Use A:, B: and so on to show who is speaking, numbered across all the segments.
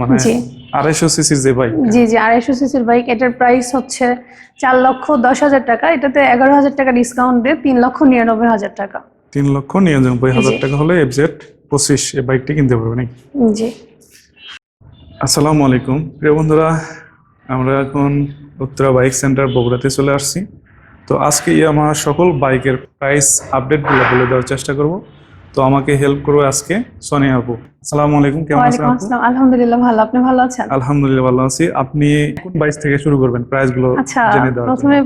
A: মানে
B: জি।
A: আড়াইশো সিসির যে বাইক
B: জি জি আড়াইশো সিসির বাইক এটার প্রাইস হচ্ছে চার লক্ষ দশ হাজার টাকা। এটাতে এগারো হাজার টাকা ডিসকাউন্ট দিয়ে তিন লক্ষ নিরানব্বই হাজার টাকা।
A: তিন লক্ষ নিরানব্বই হাজার। টাকা হলে এফজেড পঁচিশ এই বাইকটি কিনতে পারবে নাকি?
B: জি।
A: আসসালামু আলাইকুম। প্রিয় বন্ধুরা আমরা এখন উত্তরা বাইক সেন্টার বগুড়াতে চলে আসছি। তো আজকে আমার সকল বাইকের প্রাইস আপডেটগুলো বলে দেওয়ার চেষ্টা করব। তো আমাকে হেল্প করবে আজকে। সোনিয়া আপু আসসালামু আলাইকুম কেমন আছেন আপু?
B: আলহামদুলিল্লাহ ভালো। আপনি ভালো আছেন?
A: আলহামদুলিল্লাহ ভালো আছি। আপনি কোন বাইক থেকে শুরু করবেন? প্রাইসগুলো
B: আচ্ছা
A: জেনে দেওয়ার
B: প্রথমে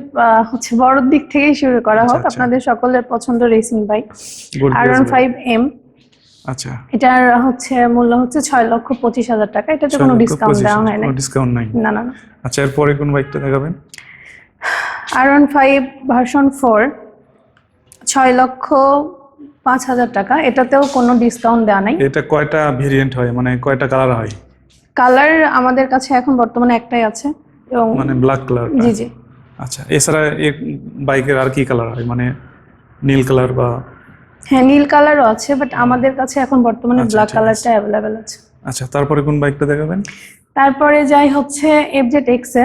B: হচ্ছে বড় দিক থেকেই শুরু করা
A: আচ্ছা,
B: হোক।
A: আচ্ছা।
B: আপনাদের সকলের পছন্দ রেসিং বাইক
A: Good
B: আর
A: guess,
B: ওয়ান
A: ভাই।
B: ফাইভ এম
A: আচ্ছা।
B: এটার হচ্ছে মূল্য হচ্ছে ছয় লক্ষ পঁচিশ হাজার টাকা। এটাতে কোনো ডিসকাউন্ট দেওয়া হয় না
A: ডিসকাউন্ট নাই।
B: না না
A: আচ্ছা এরপরে কোন বাইকটা দেখাবেন?
B: R one five version four ছয় লক্ষ পাঁচ হাজার টাকা। এটাতেও কোনো ডিসকাউন্ট দেওয়া নাই।
A: এটা কয়টা ভেরিয়েন্ট হয়? মানে কয়টা কালার হয়?
B: কালার আমাদের কাছে এখন বর্তমানে একটাই আছে এবং
A: মানে ব্ল্যাক কালার
B: জি জি।
A: আচ্ছা এছাড়া এই বাইকের আর কি কালার হয়? মানে নীল কালার বা
B: হ্যাঁ নীল কালারও আছে বাট আমাদের কাছে এখন বর্তমানে ব্ল্যাক কালারটা অ্যাভেলেবেল আছে।
A: আচ্ছা তারপরে কোন বাইকটা দেখাবেন?
B: তারপরে যাই হচ্ছে এফজেড এক্স এ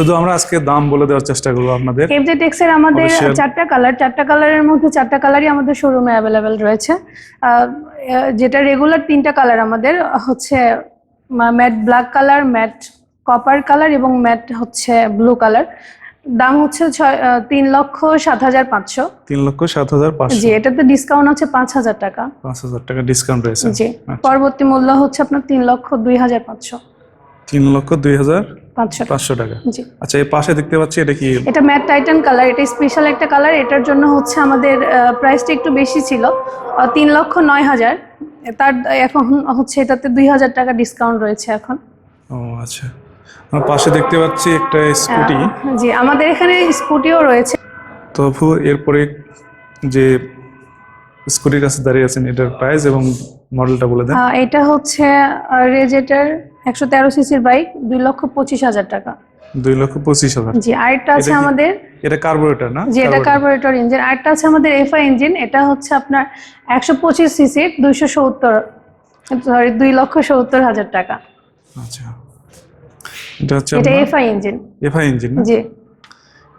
A: শুধু আমরা আজকে দাম বলে দেওয়ার চেষ্টা করব আপনাদের।
B: এক্সের আমাদের. চারটা কালার চারটা কালারের মধ্যে চারটা কালারই আমাদের শোরুমে অ্যাভেলেবেল রয়েছে। যেটা রেগুলার তিনটা কালার আমাদের হচ্ছে matte black colour matte copper colour এবং ম্যাট হচ্ছে ব্লু কালার দাম হচ্ছে তিন লক্ষ সাত হাজার পাঁচশো।
A: তিন লক্ষ সাত হাজার পাঁচশো।
B: জি এটাতে ডিসকাউন্ট আছে পাঁচ হাজার টাকা।
A: পাঁচ হাজার টাকা ডিসকাউন্ট রয়েছে।
B: জি
A: আচ্ছা।
B: পরবর্তী মূল্য হচ্ছে আপনার তিন লক্ষ দুই হাজার পাঁচশো।
A: তিন লক্ষ দুই হাজার
B: পাঁচশো টাকা।
A: পাঁচশো টাকা।
B: জি।
A: আচ্ছা এই পাশে দেখতে পাচ্ছি এটা কি?
B: এটা ম্যাট টাইটান কালার এটা স্পেশাল একটা কালার এটার জন্য হচ্ছে আমাদের প্রাইসটা একটু বেশি ছিল তিন লক্ষ নয় হাজার। তার এখন হচ্ছে এটাতে দুই হাজার টাকা ডিসকাউন্ট রয়েছে এখন।
A: ও আচ্ছা। আমার পাশে দেখতে পাচ্ছি একটা স্কুটি
B: জি আমাদের এখানে স্কুটিও রয়েছে।
A: তো এরপরে যে স্কুটির কাছে দাঁড়িয়ে আছেন এটার প্রাইস এবং মডেলটা বলে দেন।
B: এটা হচ্ছে রেজেটার একশো তেরো সিসির বাইক দুই লক্ষ পঁচিশ হাজার টাকা।
A: দুই লক্ষ পঁচিশ হাজার।
B: জি আরেকটা আছে আমাদের
A: এটা কার্বোরেটর না?
B: যে এটা। কার্বোরেটর ইঞ্জিন আরেকটা আছে আমাদের এফআই ইঞ্জিন এটা হচ্ছে আপনার একশো পঁচিশ সিসির দুইশো সত্তর সরি দুই লক্ষ সত্তর হাজার টাকা।
A: আচ্ছা। এটা হচ্ছে
B: এটা এফআই ইঞ্জিন
A: এফআই ইঞ্জিন
B: জি।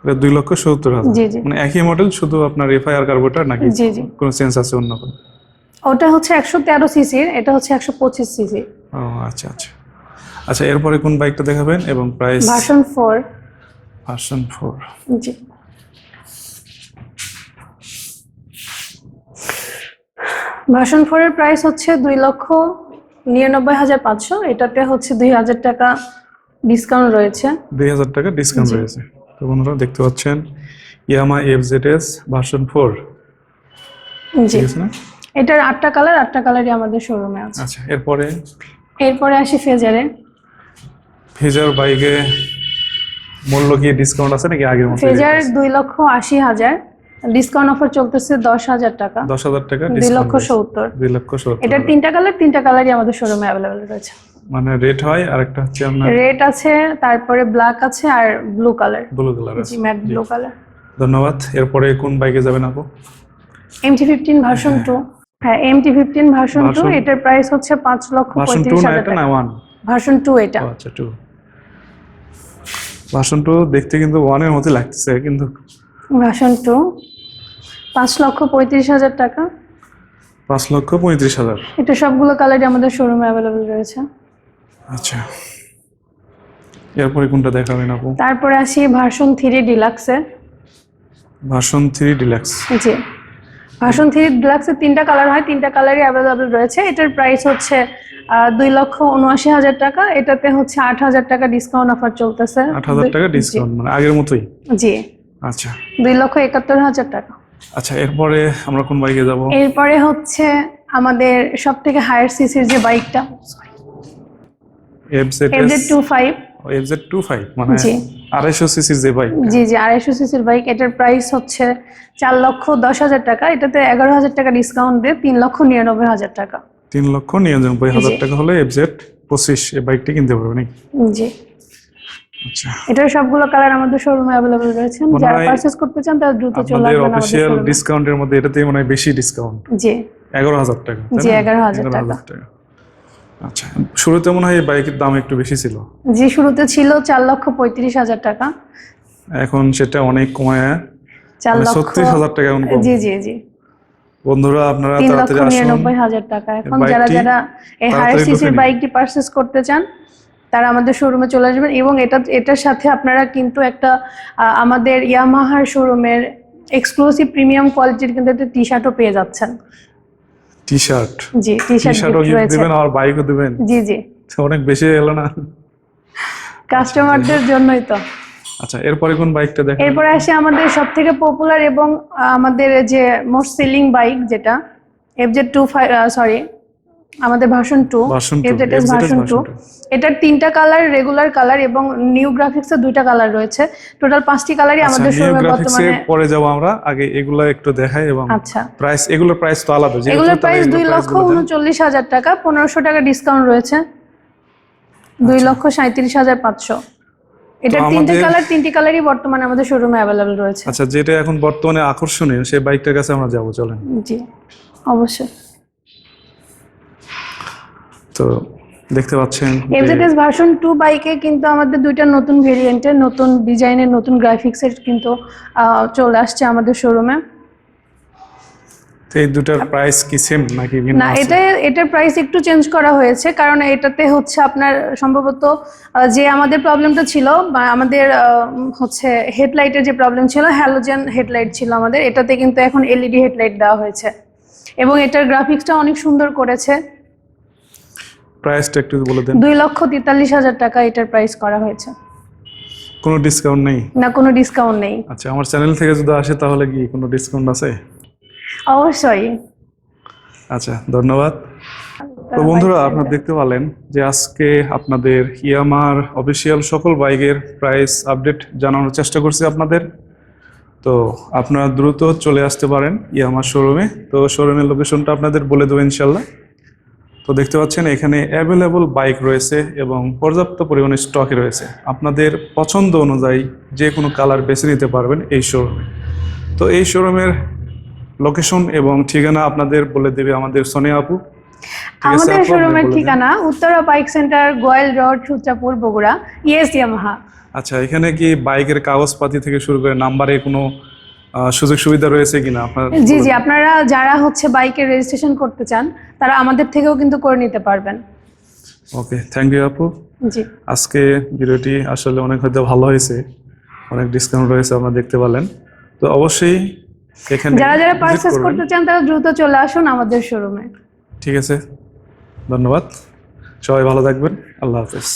A: এটা দুই লক্ষ সত্তর হাজার।
B: জি জি।
A: মানে একই মডেল শুধু আপনার এফআই আর কার্বোরেটর নাকি
B: জি জি।
A: কোনো সেন্স আছে অন্য কোনো?
B: ওটা হচ্ছে একশো তেরো সিসির এটা হচ্ছে একশো পঁচিশ সিসি।
A: ও আচ্ছা আচ্ছা। আচ্ছা এরপরে কোন বাইকটা দেখাবেন এবং price
B: version four.
A: Version four.
B: জি। ভার্সন ফোর এর প্রাইস হচ্ছে দুই লক্ষ নিরানব্বই হাজার পাঁচশো। এটাতে হচ্ছে দুই হাজার টাকা ডিসকাউন্ট রয়েছে।
A: দুই হাজার টাকা ডিসকাউন্ট রয়েছে। তো বন্ধুরা দেখতে পাচ্ছেন Yamaha F Z S version four.
B: জি।
A: ঠিক আছে না?
B: এটার আটটা কালার আটটা কালারই আমাদের শোরুমে আছে।
A: আচ্ছা এরপরে?
B: এরপরে আসি ফেজারে
A: ফেজার বাইকে মূল্য কি ডিসকাউন্ট আছে নাকি আগের মতো
B: ফেজার দুই লক্ষ আশি হাজার। ডিসকাউন্ট অফার চলতেছে দশ হাজার টাকা।
A: দশ হাজার টাকা
B: দুই
A: ডিসকাউন্ট
B: লক্ষ সত্তর।
A: দুই লক্ষ সত্তর
B: এটার তিনটা কালার তিনটা কালারই আমাদের শোরুমে অ্যাভেলেবেল রয়েছে।
A: মানে রেট হয় আর একটা হচ্ছে আপনার
B: রেড আছে তারপরে ব্ল্যাক আছে আর ব্লু কালার
A: ব্লু কালার
B: জি ম্যাট ব্লু কালার
A: ধন্যবাদ। এরপরে কোন বাইকে যাবেন আপু?
B: এমটি ফিফটিন ভার্সন টু হ্যাঁ এমটি ফিফটিন ভার্সন টু এটার প্রাইস হচ্ছে পাঁচ লক্ষ
A: টু
B: পঁয়ত্রিশ হাজার টাকা।
A: ওয়ান
B: ভার্সন টু এটা।
A: আচ্ছা টু ভার্সন টু দেখতে কিন্তু ওয়ানের মতো লাগতেছে কিন্তু
B: ভার্সন টু পাঁচ লক্ষ পঁয়ত্রিশ হাজার টাকা।
A: পাঁচ লক্ষ পঁয়ত্রিশ হাজার।
B: এটা সবগুলো কালারই আমাদের শোরুমে অ্যাভেলেবেল রয়েছে।
A: আচ্ছা। এরপরে কোনটা দেখাবেন আপু?
B: তারপরে আসি ভার্সন থ্রি ডিলাক্সে
A: ভার্সন থ্রি ডিলাক্স
B: জি। ভার্সন থ্রি ডিলাক্সের তিনটা কালার হয় তিনটা কালারই অ্যাভেলেবেল রয়েছে। এটার প্রাইস হচ্ছে দুই লক্ষ উনআশি হাজার টাকা। এটাতে হচ্ছে আট হাজার টাকা ডিসকাউন্ট অফার চলতেছে।
A: আট হাজার
B: দুই
A: টাকা ডিসকাউন্ট মানে আগের মতোই?
B: জি।
A: আচ্ছা।
B: দুই লক্ষ একাত্তর হাজার টাকা।
A: আচ্ছা এরপরে আমরা কোন বাইকে যাব?
B: এরপরে হচ্ছে আমাদের সব থেকে হায়ার সিসির যে বাইকটা।
A: F Z
B: FZ two five
A: F Z two five মানে
B: জি।
A: আড়াইশো সিসির যে বাইক
B: জি জি আড়াইশো সিসির বাইক এটার প্রাইস হচ্ছে চার লক্ষ দশ হাজার টাকা। এটাতে এগারো হাজার টাকা ডিসকাউন্ট দিয়ে তিন লক্ষ নিরানব্বই হাজার টাকা।
A: তিন লক্ষ নিরানব্বই হাজার টাকা হলে এফ জেড পঁচিশ এই বাইকটি কিনতে পারবে নাকি?
B: জি।
A: আচ্ছা।
B: এটার সবগুলো কালার আমাদের শোরুমে অ্যাভেলেবেল রয়েছে। যারা পারচেজ করতে চান তারা দ্রুত চলে আসবেন আমাদের
A: অফিসিয়াল
B: শোরুমে
A: ডিসকাউন্টের মধ্যে এটাতেই মনে হয় বেশি ডিসকাউন্ট
B: জি।
A: হাজার টাকা
B: জি,
A: না?
B: 11,000 টাকা।
A: 11,000 টাকা আচ্ছা শুরুতে মনে হয় এই বাইকের দাম একটু বেশি ছিল।
B: যে শুরুতে ছিল চার লক্ষ পঁয়ত্রিশ হাজার টাকা।
A: এখন সেটা অনেক কমায়।
B: চার
A: মানে
B: লক্ষ
A: ছত্রিশ হাজার টাকা এখন
B: জি জি জি।
A: বন্ধুরা আপনারা তাড়াতাড়ি আসুন।
B: নিরানব্বই হাজার টাকা। এখন যারা যারা এই হায়ার সিসির বাইকটি পারচেস করতে চান তারা আমাদের শোরুমে চলে আসবেন এবং এটা এটার সাথে আপনারা কিন্তু একটা আমাদের ইয়ামাহার শোরুমের এক্সক্লুসিভ প্রিমিয়াম কোয়ালিটির কিন্তু একটা টি শার্টও পেয়ে যাচ্ছেন।
A: টি শার্ট
B: জি টি শার্ট
A: শার্টও গিফট দিবেন আর বাইকও দিবেন।
B: জি জি।
A: অনেক বেশি এলো না?
B: কাস্টমারদের জন্যই তো।
A: আচ্ছা এরপরে কোন বাইকটা দেখেন?
B: এরপরে আসে আমাদের সব থেকে পপুলার এবং আমাদের যে মোস্ট সেলিং বাইক যেটা এফজেড টু সরি আমাদের version two
A: two
B: version two এটার তিনটা কালার রেগুলার কালার এবং নিউ গ্রাফিক্সের দুইটা কালার রয়েছে। টোটাল পাঁচটি কালারই
A: আচ্ছা
B: আমাদের শোরুমে বর্তমানে
A: পরে যাব আমরা। আগে এগুলো একটু দেখাই এবং
B: আচ্ছা।
A: প্রাইস এগুলোর প্রাইস তো আলাদা।
B: এগুলোর প্রাইস দুই লক্ষ। উনচল্লিশ হাজার টাকা পনেরোশো টাকা ডিসকাউন্ট রয়েছে। দুই
A: আচ্ছা।
B: লক্ষ সাঁত্রিশ হাজার পাঁচশো। এটার তিনটে কালার তিনটি কালারই বর্তমানে আমাদের শোরুমে অ্যাভেলেবল রয়েছে।
A: আচ্ছা যেটা এখন বর্তমানে আকর্ষণীয় সেই বাইকটার কাছে আমরা যাব চলেন।
B: জি অবশ্যই।
A: তো দেখতে পাচ্ছেন
B: এফজেডএস ভার্সন টু বাইকে কিন্তু আমাদের দুইটা নতুন ভেরিয়েন্টের নতুন ডিজাইনের নতুন গ্রাফিক্সের কিন্তু চলে আসছে আমাদের শোরুমে
A: এই দুটার প্রাইস কি সেম নাকি ভিন্ন
B: না? এটা এটার প্রাইস একটু চেঞ্জ করা হয়েছে কারণ এটাতে হচ্ছে আপনার সম্ভবত যে আমাদের প্রবলেমটা ছিল বা আমাদের হচ্ছে হেডলাইটের যে প্রবলেম ছিল হ্যালোজেন হেডলাইট ছিল আমাদের এটাতে কিন্তু এখন এলইডি হেডলাইট দেওয়া হয়েছে। এবং এটার গ্রাফিক্সটা অনেক সুন্দর করেছে।
A: প্রাইসটা একটু বলে দেন।
B: দুই লক্ষ তেতাল্লিশ হাজার টাকা এটার প্রাইস করা হয়েছে।
A: কোনো ডিসকাউন্ট নেই?
B: না কোনো ডিসকাউন্ট নেই।
A: আচ্ছা আমার চ্যানেল থেকে যদি আসে তাহলে কি কোনো ডিসকাউন্ট আছে?
B: অবশ্যই।
A: আচ্ছা ধন্যবাদ। তো বন্ধুরা আপনারা দেখতে পারলেন যে আজকে আপনাদের ইয়ামার অফিসিয়াল সকল বাইকের প্রাইস আপডেট জানানোর চেষ্টা করছি আপনাদের। তো আপনারা দ্রুত চলে আসতে পারেন ইয়ামার শোরুমে তো শোরুমের লোকেশনটা আপনাদের বলে দেবো ইনশাল্লাহ। তো দেখতে পাচ্ছেন এখানে অ্যাভেলেবল বাইক রয়েছে এবং পর্যাপ্ত পরিমাণে স্টকে রয়েছে। আপনাদের পছন্দ অনুযায়ী যে কোনো কালার বেছে নিতে পারবেন এই শোরুমে তো এই শোরুমের লোকেশন এবং ঠিকানা আপনাদের বলে দেবে আমাদের সোনিয়া আপু।
B: আমাদের শোরুমের ঠিকানা উত্তরা বাইক সেন্টার গোয়াল road Sutrapur Bogura. ES Yamaha
A: আচ্ছা এখানে কি বাইকের কাগজপাতি থেকে শুরু করে নাম্বারে কোনো সুযোগ সুবিধা রয়েছে কিনা? আপনার
B: জি জি আপনারা যারা হচ্ছে বাইকের রেজিস্ট্রেশন করতে চান তারা আমাদের থেকেও কিন্তু করে নিতে পারবেন।
A: ওকে থ্যাংক ইউ আপু।
B: জি।
A: আজকে ভিডিওটি আসলে অনেক হয়তো ভালো হয়েছে অনেক ডিসকাউন্ট রয়েছে আপনারা দেখতে পারলেন তো অবশ্যই এখানে
B: যারা যারা পারচেস করতে চান তারা দ্রুত চলে আসুন আমাদের শোরুমে
A: ঠিক আছে ধন্যবাদ। সবাই ভালো থাকবেন আল্লাহ হাফেজ।